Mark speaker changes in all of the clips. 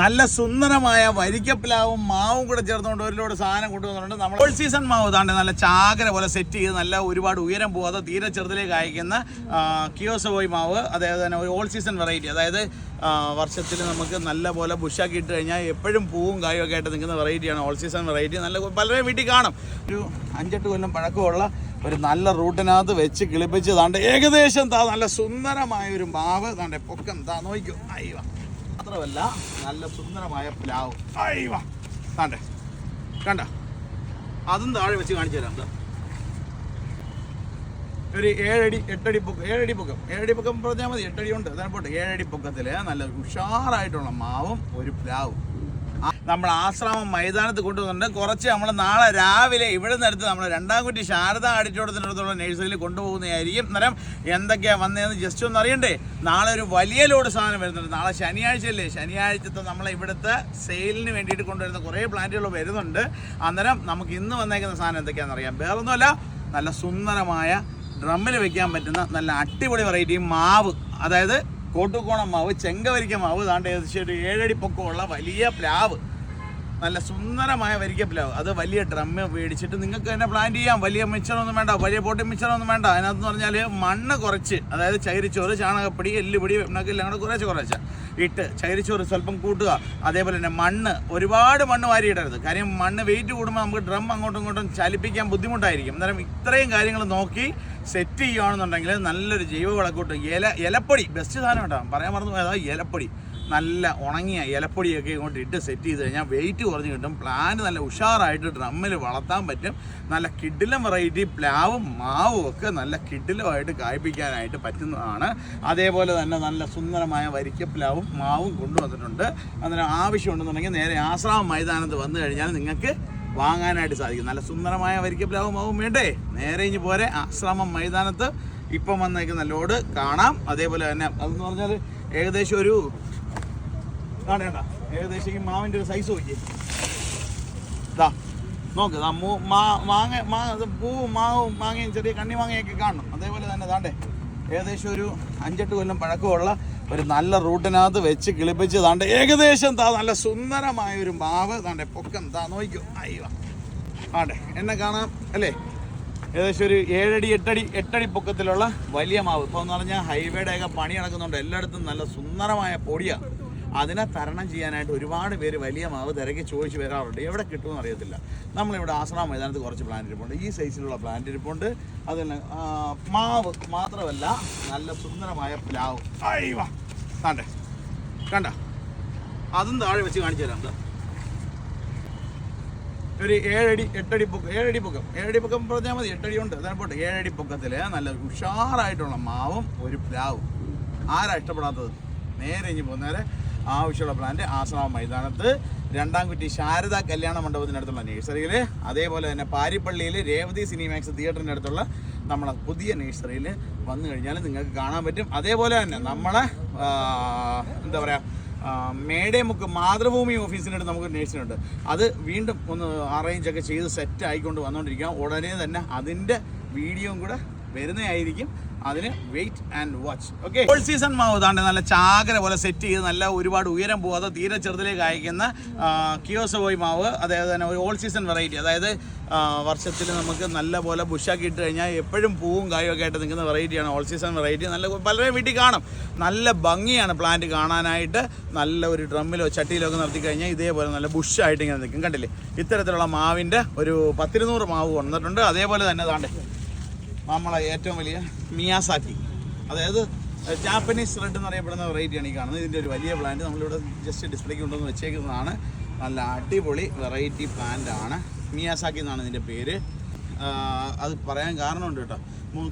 Speaker 1: നല്ല സുന്ദരമായ വരിക്കപ്പിലാവും മാവും കൂടെ ചേർന്നുകൊണ്ട് ഒരു ലോഡ് സാധനം കൊണ്ടുവന്നിട്ടുണ്ട്. നമ്മൾ ഓൾ സീസൺ മാവ് താണ്ട് നല്ല ചാകര പോലെ സെറ്റ് ചെയ്ത് നല്ല ഒരുപാട് ഉയരം പോകാതെ തീരെ ചെറുതിലേക്ക് അയക്കുന്ന കിയോസോയി മാവ്. അതായത് തന്നെ ഒരു ഓൾ സീസൺ വെറൈറ്റി അതായത് വർഷത്തിൽ നമുക്ക് നല്ല പോലെ ബുഷാക്കി ഇട്ട് കഴിഞ്ഞാൽ എപ്പോഴും പൂവും കായും ഒക്കെ ആയിട്ട് നിൽക്കുന്ന വെറൈറ്റിയാണ് ഓൾ സീസൺ വെറൈറ്റി നല്ല പലരെയും വീട്ടിൽ കാണും. ഒരു അഞ്ചെട്ട് കൊല്ലം പഴക്കമുള്ള ഒരു നല്ല റൂട്ടിനകത്ത് വെച്ച് കിളിപ്പിച്ച് താണ്ട് ഏകദേശം താ നല്ല സുന്ദരമായ ഒരു മാവ് താണ്ടെ പൊക്കം താ നോക്കൂ അയ്യോ. മാത്രമല്ല നല്ല സുന്ദരമായ പ്ലാവ്. അയ്യോ താണ്ടെ കണ്ട? അതും താഴെ വെച്ച് കാണിച്ചു തരാം. ഒരു ഏഴടി എട്ടടി പൊക്കം ഏഴടി പൊക്കം ഏഴടി പൊക്കം പറഞ്ഞാൽ മതി എട്ടടി ഉണ്ട്. അതാണ് പോട്ടെ ഏഴടി പൊക്കത്തിൽ നല്ല ഉഷാറായിട്ടുള്ള മാവും ഒരു പ്ലാവും. നമ്മൾ ആശ്രമം മൈതാനത്ത് കൊണ്ടുവന്നിട്ട് കുറച്ച് നമ്മൾ നാളെ രാവിലെ ഇവിടെ നിന്ന് എടുത്ത് നമ്മൾ രണ്ടാം കുട്ടി ശാരദ ആഡിറ്റോറിയത്തിനടുത്തുള്ള നഴ്സറിയിൽ കൊണ്ടുപോകുന്നതായിരിക്കും. അന്നേരം എന്തൊക്കെയാണ് വന്നതെന്ന് ജസ്റ്റ് ഒന്ന് അറിയണ്ടേ? നാളെ ഒരു വലിയ ലോഡ് സാധനം വരുന്നുണ്ട്. നാളെ ശനിയാഴ്ചയല്ലേ? ശനിയാഴ്ചത്തെ നമ്മളെ ഇവിടുത്തെ സെയിലിന് വേണ്ടിയിട്ട് കൊണ്ടുവരുന്ന കുറേ പ്ലാന്റുകൾ വരുന്നുണ്ട്. അന്നേരം നമുക്ക് ഇന്ന് വന്നേക്കുന്ന സാധനം എന്തൊക്കെയാണെന്ന് അറിയാം. വേറൊന്നുമല്ല നല്ല സുന്ദരമായ ഡ്രമ്മിൽ വെക്കാൻ പറ്റുന്ന നല്ല അടിപൊളി വെറൈറ്റി മാവ്. അതായത് കോട്ടുകോണം മാവ് ചെങ്കവരിക്ക മാവ് താണ്ട് ഏകദേശം ഒരു ഏഴടി പൊക്കമുള്ള വലിയ പ്ലാവ്. നല്ല സുന്ദരമായ വരിക്ക പ്ലാവ് അത് വലിയ ഡ്രമ്മ് മേടിച്ചിട്ട് നിങ്ങൾക്ക് തന്നെ പ്ലാൻ ചെയ്യാം. വലിയ മിച്ചറൊന്നും വേണ്ട വലിയ പോട്ടി മിച്ചറൊന്നും വേണ്ട. അതിനകത്ത് പറഞ്ഞാൽ മണ്ണ് കുറച്ച് അതായത് ചൈരിച്ചോറ് ചാണകപ്പൊടി എല്ലുപൊടി എല്ലാം കൂടെ കുറച്ച് കുറച്ച് ഇട്ട് ചൈരിച്ചോറ് സ്വല്പം കൂട്ടുക. അതേപോലെ തന്നെ മണ്ണ് ഒരുപാട് മണ്ണ് വാരിയിടരുത്. കാര്യം മണ്ണ് വെയിറ്റ് കൂടുമ്പോൾ നമുക്ക് ഡ്രം അങ്ങോട്ടും ഇങ്ങോട്ടും ചലിപ്പിക്കാൻ ബുദ്ധിമുട്ടായിരിക്കും. അന്നേരം ഇത്രയും കാര്യങ്ങൾ നോക്കി സെറ്റ് ചെയ്യുകയാണെന്നുണ്ടെങ്കിൽ നല്ലൊരു ജൈവ വിളക്കൂട്ട്. ഇല ഇലപ്പൊടി ബെസ്റ്റ് സാധനം കേട്ടോ. പറയാൻ മറന്നു പോയതാ ഇലപ്പൊടി. നല്ല ഉണങ്ങിയ ഇലപ്പൊടിയൊക്കെ ഇങ്ങോട്ട് ഇട്ട് സെറ്റ് ചെയ്ത് കഴിഞ്ഞാൽ വെയിറ്റ് കുറഞ്ഞ് കിട്ടും. പ്ലാന്റ് നല്ല ഉഷാറായിട്ട് ഡ്രമ്മിൽ വളർത്താൻ പറ്റും. നല്ല കിഡിലും വെറൈറ്റി പ്ലാവും മാവും ഒക്കെ നല്ല കിഡിലുമായിട്ട് കായ്പിക്കാനായിട്ട് പറ്റുന്നതാണ്. അതേപോലെ തന്നെ നല്ല സുന്ദരമായ വരിക്ക പ്ലാവും മാവും കൊണ്ടുവന്നിട്ടുണ്ട്. അതിന് ആവശ്യമുണ്ടെന്നുണ്ടെങ്കിൽ നേരെ ആശ്രാമം മൈതാനത്ത് വന്നു കഴിഞ്ഞാൽ നിങ്ങൾക്ക് വാങ്ങാനായിട്ട് സാധിക്കും. നല്ല സുന്ദരമായ വരിക്ക പ്ലാവും മാവും വേണ്ടേ? നേരെ ഇനി പോരെ ആശ്രാമം മൈതാനത്ത്. ഇപ്പം വന്നേക്കുന്ന ലോഡ് കാണാം. അതേപോലെ തന്നെ അതെന്ന് പറഞ്ഞാൽ ഏകദേശം ഒരു കാണേണ്ട. ഏകദേശം ഈ മാവിന്റെ ഒരു സൈസ് നോക്കി ഇതാ നോക്ക് ദാ മൂ മാ മാങ്ങ മാ ഇത് പൂവും മാവും മാങ്ങയും ചെറിയ കണ്ണി മാങ്ങയൊക്കെ കാണണം. അതേപോലെ തന്നെ താണ്ടേ ഏകദേശം ഒരു അഞ്ചെട്ട് കൊല്ലം പഴക്കമുള്ള ഒരു നല്ല റൂട്ടിനകത്ത് വെച്ച് കിളിപ്പിച്ച് താണ്ട് ഏകദേശം താ നല്ല സുന്ദരമായ ഒരു മാവ് താണ്ടെ പൊക്കം താ നോക്കൂ അയ്യോ ആണ്ടെ എന്നെ കാണാം അല്ലേ? ഏകദേശം ഒരു ഏഴടി എട്ടടി എട്ടടി പൊക്കത്തിലുള്ള വലിയ മാവ്. ഇപ്പോൾ എന്ന് പറഞ്ഞാൽ ഹൈവേയുടെയൊക്കെ പണി നടക്കുന്നുണ്ട്. എല്ലായിടത്തും നല്ല സുന്ദരമായ പൊടിയാണ് അതിനെ തരണം ചെയ്യാനായിട്ട് ഒരുപാട് പേര് വലിയ മാവ് തിരക്കി ചോദിച്ച് വരാറുണ്ട്. എവിടെ കിട്ടുമെന്ന് അറിയത്തില്ല. നമ്മളിവിടെ ആശ്രമ മൈതാനത്ത് കുറച്ച് പ്ലാന്റ് ഇരിപ്പുണ്ട്. ഈ സൈസിലുള്ള പ്ലാന്റ് ഇരിപ്പുണ്ട്. അതിൽ മാവ് മാത്രമല്ല നല്ല സുന്ദരമായ പ്ലാവ്. കണ്ടേ കണ്ട? അതും താഴെ വെച്ച് കാണിച്ചു തരാം. ഒരു ഏഴടി എട്ടടി പൊക്കം ഏഴടി പൊക്കം. ഏഴടി പൊക്കം പറഞ്ഞാൽ മതി. എട്ടടി ഉണ്ട്. അതാണ് പോട്ടെ ഏഴടി പൊക്കത്തിൽ നല്ല ഉഷാറായിട്ടുള്ള മാവും ഒരു പ്ലാവും. ആരാ ഇഷ്ടപ്പെടാത്തത്? നേരെ ഇനി പോകുന്നേരെ ആവശ്യമുള്ള പ്ലാന്റ് ആശ്രമ മൈതാനത്ത്. രണ്ടാം കുറ്റി ശാരദ കല്യാണ മണ്ഡപത്തിനടുത്തുള്ള നഴ്സറിയിൽ അതേപോലെ തന്നെ പാരിപ്പള്ളിയിൽ രേവതി സിനിമാക്സ് തിയേറ്ററിന്റെ അടുത്തുള്ള നമ്മളെ പുതിയ നഴ്സറിയിൽ വന്നു കഴിഞ്ഞാൽ നിങ്ങൾക്ക് കാണാൻ പറ്റും. അതേപോലെ തന്നെ നമ്മളെ എന്താ പറയുക മേടേമുക്ക് മാതൃഭൂമി ഓഫീസിനടുത്ത് നമുക്ക് നേഴ്സിനുണ്ട് അത് വീണ്ടും ഒന്ന് അറേഞ്ച് ഒക്കെ ചെയ്ത് സെറ്റ് ആയിക്കൊണ്ട് വന്നുകൊണ്ടിരിക്കാം ഉടനെ തന്നെ അതിന്റെ വീഡിയോയും കൂടെ വരുന്നതായിരിക്കും. അതിന് wait and watch okay all season മാവ് താണ്ട് നല്ല ചാകര പോലെ സെറ്റ് ചെയ്ത് നല്ല ഒരുപാട് ഉയരം പോകാതെ തീരെ ചെറുതിലേക്ക് അയക്കുന്ന കിയോസോയി മാവ്. അതായത് തന്നെ ഒരു ഓൾ സീസൺ വെറൈറ്റി അതായത് വർഷത്തിൽ നമുക്ക് നല്ല പോലെ ബുഷാക്കി ഇട്ട് കഴിഞ്ഞാൽ എപ്പോഴും പൂവും കായും ഒക്കെ ആയിട്ട് നിൽക്കുന്ന വെറൈറ്റിയാണ് ഓൾ സീസൺ വെറൈറ്റി നല്ല പലരെയും വീട്ടിൽ കാണും. നല്ല ഭംഗിയാണ് പ്ലാന്റ് കാണാനായിട്ട്. നല്ല ഒരു ഡ്രമ്മിലോ ചട്ടിയിലോ ഒക്കെ നിർത്തി കഴിഞ്ഞാൽ ഇതേപോലെ നല്ല ബുഷായിട്ട് ഇങ്ങനെ നിൽക്കും. കണ്ടില്ലേ? ഇത്തരത്തിലുള്ള മാവിന്റെ ഒരു പത്തിരുന്നൂറ് മാവ് വന്നിട്ടുണ്ട്. അതേപോലെ തന്നെ താണ്ടേ നമ്മളെ ഏറ്റവും വലിയ മിയാസാക്കി. അതായത് ജാപ്പനീസ് റെഡ് എന്ന് എന്നറിയപ്പെടുന്ന വെറൈറ്റിയാണ് ഈ കാണുന്നത്. ഇതിന്റെ ഒരു വലിയ പ്ലാന്റ് നമ്മളിവിടെ ജസ്റ്റ് ഡിസ്പ്ലേക്ക് കൊണ്ടുവന്ന് വെച്ചേക്കുന്നതാണ്. നല്ല അടിപൊളി വെറൈറ്റി പ്ലാന്റ് ആണ്. മിയാസാക്കി എന്നാണ് ഇതിന്റെ പേര്. അത് പറയാൻ കാരണമുണ്ട് കേട്ടോ.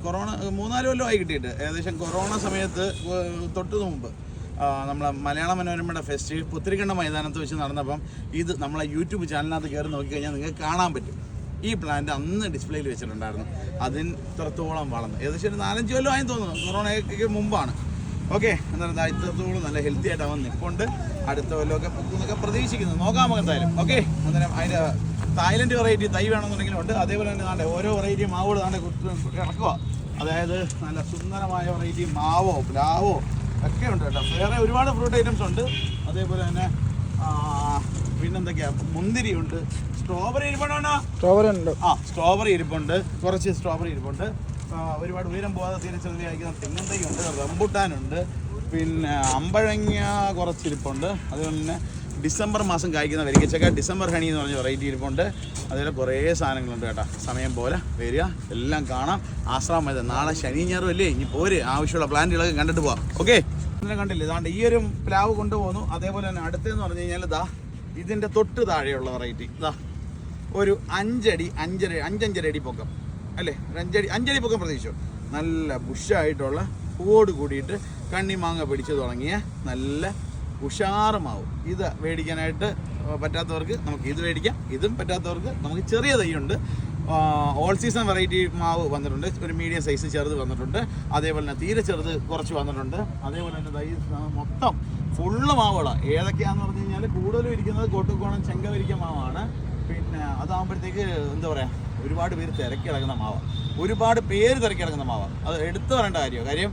Speaker 1: കൊറോണ മൂന്നാൽ കൊല്ലമായി കിട്ടിയിട്ട്. ഏകദേശം കൊറോണ സമയത്ത് തൊട്ട് മുമ്പ് നമ്മളെ മലയാള മനോരമയുടെ ഫെസ്റ്റിവൽ പുത്തിരിക്കണ്ട മൈതാനത്ത് വെച്ച് നടന്നപ്പം ഇത് നമ്മളെ യൂട്യൂബ് ചാനലിനകത്ത് കയറി നോക്കിക്കഴിഞ്ഞാൽ നിങ്ങൾക്ക് കാണാൻ പറ്റും. ഈ പ്ലാന്റ് അന്ന് ഡിസ്പ്ലേയിൽ വെച്ചിട്ടുണ്ടായിരുന്നു. അതിന് ഇത്രത്തോളം വളർന്നു. ഏകദേശം ഒരു നാലഞ്ച് കൊല്ലം ആയി തോന്നുന്നു. കൊറോണയ്ക്ക് മുമ്പാണ്. ഓക്കെ എന്നാലും ഇത്രത്തോളം നല്ല ഹെൽത്തി ആയിട്ട് അവൻ നിൽപ്പുണ്ട്. അടുത്ത കൊല്ലമൊക്കെ പൊക്കുന്നൊക്കെ പ്രതീക്ഷിക്കുന്നു. നോക്കാം നമുക്ക് എന്തായാലും. ഓക്കെ അന്നേരം അതിന്റെ തായ്ലൻഡ് വെറൈറ്റി തൈ വേണമെന്നുണ്ടെങ്കിലും ഉണ്ട്. അതേപോലെ തന്നെ നാണ്ടെ ഓരോ വെറൈറ്റി മാവുകൾ നാണ്ടെ ഇറക്കുക അതായത് നല്ല സുന്ദരമായ വെറൈറ്റി മാവോ പ്ലാവോ ഒക്കെ ഉണ്ട് കേട്ടോ. വേറെ ഒരുപാട് ഫ്രൂട്ട് ഐറ്റംസ് ഉണ്ട്. അതേപോലെ തന്നെ ആ, മുന്തിരി മുന്തിരിയുണ്ട്. സ്ട്രോബെറി ഇരിപ്പുണ്ടോ
Speaker 2: സ്ട്രോബെറി ഉണ്ട്.
Speaker 1: ആ സ്ട്രോബെറി ഇരിപ്പുണ്ട്. കുറച്ച് സ്ട്രോബെറി ഇരിപ്പുണ്ട്. ഒരുപാട് ഉയരം പോകാതെ തിരിച്ചെഴുതി അയക്കുന്ന തെങ്ങന്തൈയുണ്ട് റംബുട്ടാനുണ്ട്. പിന്നെ അമ്പഴങ്ങ കുറച്ച് ഇരിപ്പുണ്ട്. അതുപോലെ തന്നെ ഡിസംബർ മാസം കായ്ക്കുന്ന വരിക്കച്ചക്ക ഡിസംബർ ഹണി എന്ന് പറഞ്ഞ വെറൈറ്റി ഇരിപ്പുണ്ട്. അതുപോലെ കുറേ സാധനങ്ങളുണ്ട് കേട്ടോ. സമയം പോലെ വരിക. എല്ലാം കാണാം. ആശ്രാമം മൈതാനം നാളെ ശനി ഞാറും അല്ലേ? ഇനി പോര്. ആവശ്യമുള്ള പ്ലാന്റുകളൊക്കെ കണ്ടിട്ട് പോവാം. ഓക്കെ കണ്ടില്ലേ? ഇതാണ്ട് ഈ ഒരു പ്ലാവ് കൊണ്ടുപോകുന്നു. അതേപോലെ തന്നെ അടുത്തെന്ന് പറഞ്ഞു കഴിഞ്ഞാൽ ഇതാ ഇതിന്റെ തൊട്ട് താഴെയുള്ള വെറൈറ്റി ഇതാ ഒരു അഞ്ചടി അഞ്ചര അഞ്ചഞ്ചര അടി പൊക്കം. അല്ലേ? അഞ്ചടി അഞ്ചടി പൊക്കം പ്രതീക്ഷിച്ചു. നല്ല ബുഷായിട്ടുള്ള പൂവോട് കൂടിയിട്ട് കണ്ണിമാങ്ങ പിടിച്ചു തുടങ്ങിയ നല്ല ഉഷാറ് മാവ്. ഇത് മേടിക്കാനായിട്ട് പറ്റാത്തവർക്ക് നമുക്ക് ഇത് മേടിക്കാം. ഇതും പറ്റാത്തവർക്ക് നമുക്ക് ചെറിയ തൈയുണ്ട്. ഓൾ സീസൺ വെറൈറ്റി മാവ് വന്നിട്ടുണ്ട്. ഒരു മീഡിയം സൈസ് ചെറുത് വന്നിട്ടുണ്ട്. അതേപോലെ തന്നെ തീരെ ചെറുത് കുറച്ച് വന്നിട്ടുണ്ട്. അതേപോലെ തന്നെ തൈ മൊത്തം ഫുള്ള് മാവുകളാണ് ഏതൊക്കെയാന്ന് പറഞ്ഞു കഴിഞ്ഞാൽ കൂടുതലും ഇരിക്കുന്നത് കോട്ടുകോണം ചെങ്കവരിക്ക മാവാണ്. പിന്നെ അതാകുമ്പോഴത്തേക്ക് എന്താ പറയുക ഒരുപാട് പേര് തിരക്കി കിടക്കുന്ന മാവ. ഒരുപാട് പേര് തിരക്കി കിടക്കുന്ന മാവ. അത് എടുത്തു പറയേണ്ട കാര്യമാണ് കാര്യം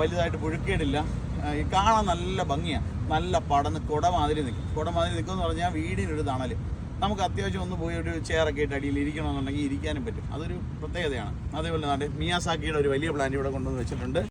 Speaker 1: വലുതായിട്ട് പുഴുക്കേടില്ല. കാണാൻ നല്ല ഭംഗിയാണ് നല്ല പടന്ന് കുട മാതിരി നിൽക്കും കുട മാതിരി നിൽക്കും എന്ന് പറഞ്ഞാൽ വീടിനൊരു തണൽ നമുക്ക് അത്യാവശ്യം ഒന്ന് പോയി ഒരു ചെയറൊക്കെ ഇട്ട് അടിയിൽ ഇരിക്കണമെന്നുണ്ടെങ്കിൽ ഇരിക്കാനും പറ്റും. അതൊരു പ്രത്യേകതയാണ്. അതേപോലെ തന്നെ മിയാസാക്കിയുടെ ഒരു വലിയ പ്ലാന്റ് ഇവിടെ കൊണ്ടുവന്ന് വെച്ചിട്ടുണ്ട്.